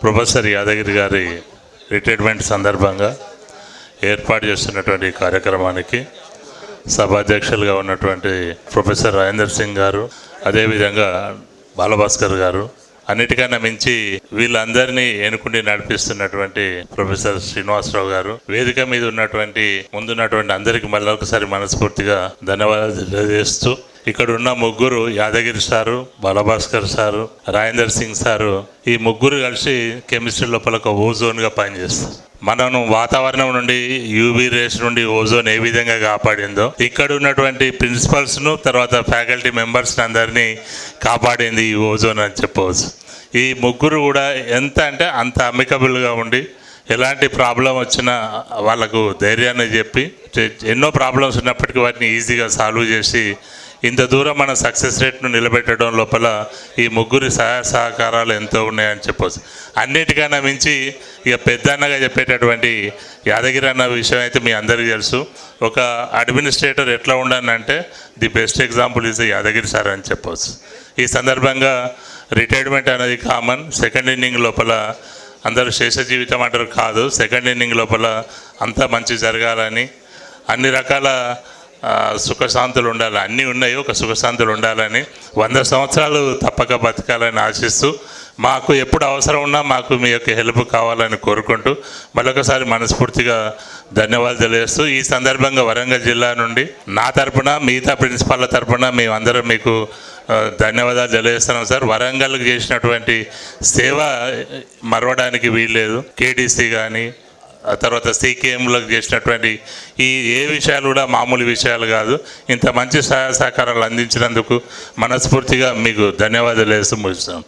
Professor Yadagiri గారి retirement సందర్భంగా ఏర్పాటు చేస్తున్నటువంటి కార్యక్రమానికి సభాధ్యక్షులుగా ఉన్నటువంటి ప్రొఫెసర్ రాజేందర్ సింగ్ గారు అదేవిధంగా బాలభాస్కర్ గారు అన్నిటికన్నా మించి వీళ్ళందరినీ ఎన్నుకుండి నడిపిస్తున్నటువంటి ప్రొఫెసర్ శ్రీనివాసరావు గారు వేదిక మీద ఉన్నటువంటి ముందున్నటువంటి అందరికీ మళ్ళీ ఒకసారి మనస్ఫూర్తిగా ధన్యవాదాలు తెలియజేస్తూ ఇక్కడ ఉన్న ముగ్గురు Yadagiri sir Balabhaskar sir Rajender Singh sir ఈ ముగ్గురు కలిసి కెమిస్ట్రీ లోపల ఒక ఓజోన్గా పనిచేస్తారు. మనం వాతావరణం నుండి యూవీ రేస్ నుండి ఓజోన్ ఏ విధంగా కాపాడిందో ఇక్కడ ఉన్నటువంటి ప్రిన్సిపల్స్ను తర్వాత ఫ్యాకల్టీ మెంబర్స్ని అందరినీ కాపాడింది ఈ ఓజోన్ అని చెప్పవచ్చు. ఈ ముగ్గురు కూడా ఎంత అంటే అంత అమికబుల్గా ఉండి ఎలాంటి ప్రాబ్లం వచ్చినా వాళ్ళకు ధైర్యాన్ని చెప్పి ఎన్నో ప్రాబ్లమ్స్ ఉన్నప్పటికీ వాటిని ఈజీగా సాల్వ్ చేసి ఇంత దూరం మన సక్సెస్ రేట్ను నిలబెట్టడం లోపల ఈ ముగ్గురి సహాయ సహకారాలు ఎంతో ఉన్నాయని చెప్పవచ్చు అన్నిటికన్నా మించి ఇక పెద్దన్నగా చెప్పేటటువంటి యాదగిరి అన్న విషయం అయితే మీ అందరికీ తెలుసు. ఒక అడ్మినిస్ట్రేటర్ ఎట్లా ఉండాలంటే the best example is Yadagiri sir అని చెప్పవచ్చు ఈ సందర్భంగా రిటైర్మెంట్ అనేది కామన్. సెకండ్ ఇన్నింగ్ లోపల అందరూ శేష జీవితం అంటారు. కాదు సెకండ్ ఇన్నింగ్ లోపల అంతా మంచి జరగాలని. అన్ని రకాల సుఖశాంతులు ఉండాలి. అన్నీ ఉన్నాయి ఒక సుఖశాంతులు ఉండాలని వంద సంవత్సరాలు తప్పక బతకాలని ఆశిస్తూ మాకు ఎప్పుడు అవసరం ఉన్నా మాకు మీ యొక్క హెల్ప్ కావాలని కోరుకుంటూ మరొకసారి మనస్ఫూర్తిగా ధన్యవాదాలు తెలియజేస్తూ ఈ సందర్భంగా వరంగల్ జిల్లా నుండి నా తరపున మిగతా ప్రిన్సిపాల్ల తరపున మేమందరం మీకు ధన్యవాదాలు తెలియజేస్తున్నాం సార్. వరంగల్కి చేసినటువంటి సేవ మరవడానికి వీల్లేదు. కేటీసీ కానీ తర్వాత సీకేఎంలకు చేసినటువంటి ఈ ఏ విషయాలు కూడా మామూలు విషయాలు కాదు. ఇంత మంచి సహాయ సహకారాలు అందించినందుకు మనస్ఫూర్తిగా మీకు ధన్యవాదాలు వేస్తూ ముగిస్తాం.